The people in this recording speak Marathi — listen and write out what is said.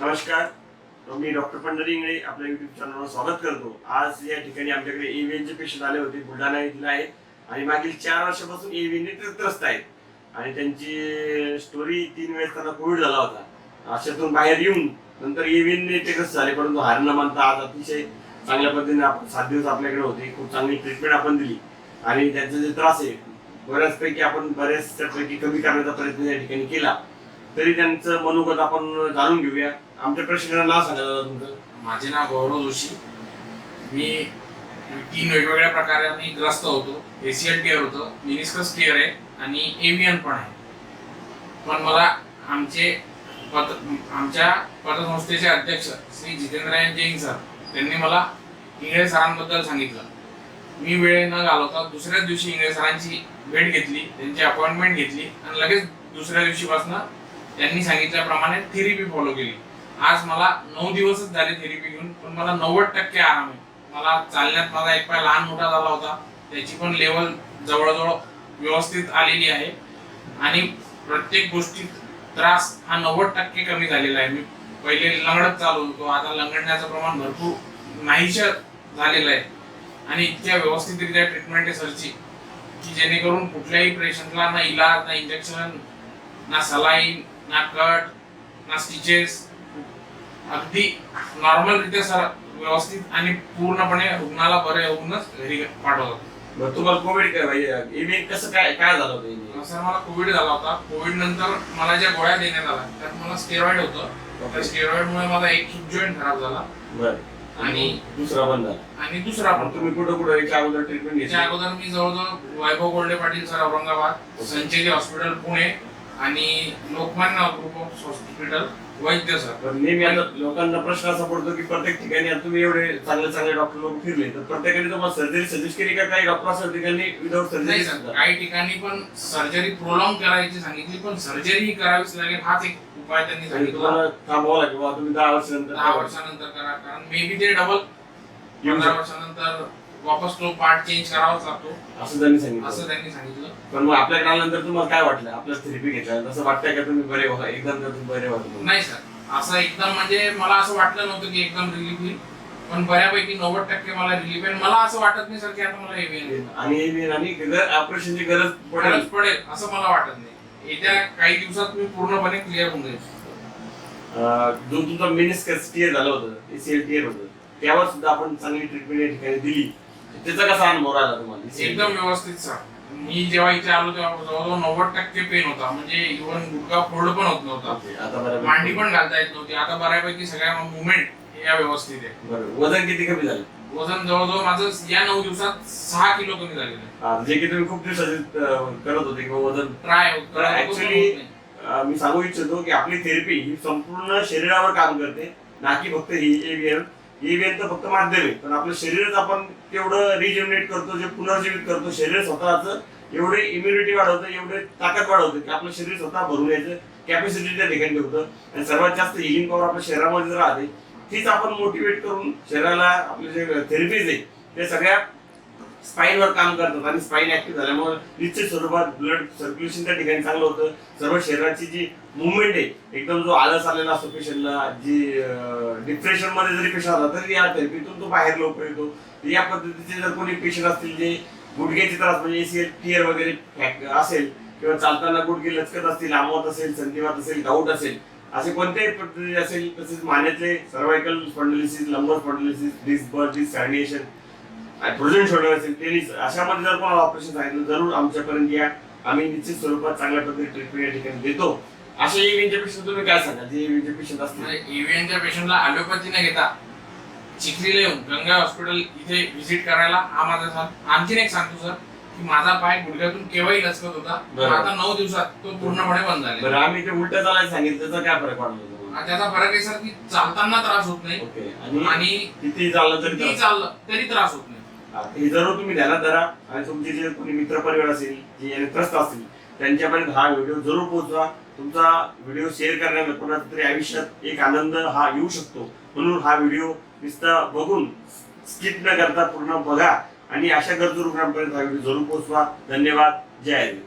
नमस्कार. मी डॉक्टर पंढरी इंगळे आपल्या युट्यूब चॅनलवर स्वागत करतो. आज या ठिकाणी आमच्याकडे एव्हीएनचे पेशंट आले होते. बुलढाणा येथील आहेत. आणि मागील चार वर्षापासून एव्हीएनने त्रस्त आहेत. आणि त्यांची स्टोरी तीन वेळेस त्यांना कोविड झाला होता. अशातून बाहेर येऊन नंतर एव्हीएनने ते ग्रस्त झाले. परंतु हार न मानता आज अतिशय चांगल्या पद्धतीने आपण सात दिवस आपल्याकडे होते. खूप चांगली ट्रीटमेंट आपण दिली. आणि त्यांचा जे त्रास आहे बऱ्याचपैकी आपण बऱ्याचपैकी कमी करण्याचा प्रयत्न या ठिकाणी केला. तरी त्यांचं मनोगत आपण जाणून घेऊया. आमच्या प्रशिक्षणाला नाव सांगा तुमचं. माझे नाव गौरव जोशी. मी तीन वेगवेगळ्या प्रकारांनी ग्रस्त होतो. एसीएल केअर होतं. मिनिस्कस केअर आहे आणि एव्हियन पण आहे. पण मला आमचे पत आमच्या पतसंस्थेचे अध्यक्ष श्री जितेंद्रयन जैन सर त्यांनी मला इंग्रज सरांबद्दल सांगितलं. मी वेळ न घालवता दुसऱ्याच दिवशी इंग्रज सरांची भेट घेतली त्यांची अपॉइंटमेंट घेतली आणि लगेच दुसऱ्या दिवशीपासून त्यांनी सांगितल्याप्रमाणे थेरपी फॉलो केली. आज मला नऊ दिवसच झाले थेरपी घेऊन पण मला नव्वद टक्के आराम आहे. मला चालण्यात माझा एक पाय लहान मोठा झाला होता. त्याची पण लेवल जवळजवळ व्यवस्थित आलेली आहे. आणि प्रत्येक गोष्टीत त्रास हा नव्वद टक्के कमी झालेला आहे. मी पहिले लंगडत चालू होतो. आता लंगडण्याचं प्रमाण भरपूर नाहीशा झालेलं आहे. आणि इतक्या व्यवस्थितरित्या ट्रीटमेंट आहे सरची की जेणेकरून कुठल्याही पेशंटला ना इलाज ना इंजेक्शन ना सलाईन ना कट ना स्टिचेस अगदी नॉर्मल रित्या सर व्यवस्थित आणि पूर्णपणे रुग्णाला बरे होऊनच घरी पाठवतात. तुम्हाला कोविड काय कसं काय काय झालं होतं? सर मला कोविड झाला होता. कोविड नंतर मला ज्या गोळ्या देण्यात आल्या त्यात मला स्टेरॉइड होतं. त्या स्टेरॉइड मुळे माझा एक हिप जॉईंट खराब झाला. आणि दुसरा बंद झाला. आणि दुसरा पण तुम्ही कुठं कुठं याच्या अगोदर ट्रीटमेंट घेतली? अगोदर मी जवळजवळ वैभव गोल्डे पाटील सर औरंगाबाद संचेती हॉस्पिटल पुणे आणि Lokmanya group of hospital Vaidya sir. नेहमी आता लोकांना प्रश्न असा पडतो की प्रत्येक ठिकाणी तुम्ही एवढे चांगले चांगले डॉक्टर लोक फिरले तर प्रत्येकाने तुम्हाला सर्जरी सजेस्ट केली का? काही डॉक्टर असतात ठिकाणी विदाउट सर्जरी सर काही ठिकाणी पण सर्जरी प्रोलॉंग करायची सांगितली पण सर्जरी ही करावीच लागेल हाच एक उपाय त्यांनी सांगितला. तुम्हाला थांबवावं लागेल तुम्ही दहा वर्षानंतर दहा वर्षानंतर करा कारण मे बी ते डबल पंधरा. वर्षानंतर वापस तो पार्ट चेंज करावाच लागतो. असं त्यांनी असं सांगितलं त्यांनी सांगितलं. पण मग आपल्याकडे आल्यानंतर तुम्हाला काय वाटलं? आपल्या थेरपी घेतल्या तसं वाटतंय का तुम्ही बरे व्हा? एकदम का तुम्ही बरे व्हा नाही सर असं एकदम म्हणजे मला असं वाटलं नव्हतं की एकदम रिलीफ होईल. पण बऱ्यापैकी नव्वद टक्के मला रिलीफ आहे. मला असं वाटत नाही सर की आता मला आहे. आणि AVN आणि ऑपरेशनची गरज गरज पडेल. पडेल असं मला वाटत नाही. येत्या काही दिवसात मी पूर्णपणे क्लिअर होऊन जाईल. अं, जो तुमचा मिनिस्कस टिअर झालं होतं एसीएल टिअर होतं. त्यावर सुद्धा आपण चांगली ट्रीटमेंट या ठिकाणी दिली. त्याचा कसा अनुभव राहिला तुम्हाला? एकदम व्यवस्थित सर मी जेव्हा इथे आलो तेव्हा जवळजवळ नव्वद टक्के पेन होता. म्हणजे इव्हन गुडघा फोल्ड पण होत नव्हता. मांडी पण घालता येत नव्हती. आता बऱ्यापैकी सगळ्या मुवमेंट या व्यवस्थित आहे. वजन किती कमी झालं? वजन जवळजवळ माझं या नऊ दिवसात सहा किलो कमी झालेलं आहे. जे की तुम्ही खूप दिवसाचे अं, करत होते किंवा वजन. ट्राय ऍक्च्युली मी सांगू इच्छितो की आपली थेरपी ही संपूर्ण शरीरावर काम करते. ना की फक्त ही ही वेद तर फक्त माध्यम आहे पण आपलं शरीरच आपण तेवढं रिजनरेट करतो जे पुनर्जीवित करतो शरीर स्वतःच एवढे इम्युनिटी वाढवतं एवढे ताकद वाढवतं की आपलं शरीर स्वतः भरून यायचं कॅपॅसिटी त्या ठिकाणी ठेवतं. आणि सर्वात जास्त हिलिंग पॉवर आपल्या शरीरामध्ये जर राहते. तीच आपण मोटिवेट करून शरीराला आपले जे थेरपीज आहे ते सगळ्या स्पाईनवर काम करतात आणि स्पाईन ऍक्टिव्ह झाल्यामुळे निश्चित स्वरूपात ब्लड सर्क्युलेशन त्या ठिकाणी चांगलं होतं. सर्व शरीराची जी मुवमेंट आहे एकदम जो आलस आलेला असतो पेशंटला जी डिप्रेशनमध्ये जरी पेशंट आला तरी या थेरपीतून तो बाहेर लवकर येतो. या पद्धतीचे जर कोणी पेशंट असतील जे गुडघ्याचे त्रास म्हणजे एसीएल टिअर वगैरे असेल किंवा चालताना गुडघे लचकत असतील आमवत असेल संधिवात असेल डाऊट असेल असे कोणत्याही पद्धती असेल तसेच मान्याचे cervical spondylosis lumbar spondylosis disc birth disc herniation प्रोजन shoulder असेल टेनिस अशामध्ये जर कोणाला ऑपरेशन सांगितलं जरूर आमच्यापर्यंत या. आम्ही निश्चित स्वरूपात चांगल्या पद्धतीने ट्रीटमेंट या ठिकाणी देतो. अशा एव्हीएनच्या पेशंट तुम्ही काय सांगा जे एव्हीएनचे पेशंट असतील. एव्हीएनच्या पेशंटला ॲलोपॅथी न घेता चिखलीला येऊन गंगा हॉस्पिटल इथे व्हिजिट करायला हा माझा सर आणखीन एक सांगतो सर की माझा पाय गुडघ्यातून केव्हाही लचकत होता. आता नऊ दिवसात तो पूर्णपणे बंद झाला आम्ही ते उलट चालायला सांगितलं त्याचा काय फरक पडला? त्याचा फरक आहे सर की चालताना त्रास होत नाही. आणि आणि किती चाललं तरी. चाललं तरी त्रास होत नाही. जर हे जरूर तुम्ही ध्यानात धरा. आणि तुमचे जे कोणी मित्र परिवार असेल जे याने त्रस्त असतील त्यांच्यापर्यंत हा व्हिडिओ जरूर पोहोचवा. तुमचा व्हिडिओ शेअर करण्याने कोणाचा तरी आयुष्यात एक आनंद हा येऊ शकतो. म्हणून हा व्हिडिओ नुसता बघून स्किप न करता पूर्ण बघा. आणि अशा गरजू रुग्णांपर्यंत हा व्हिडिओ जरूर पोहोचवा. धन्यवाद. जय हिंद.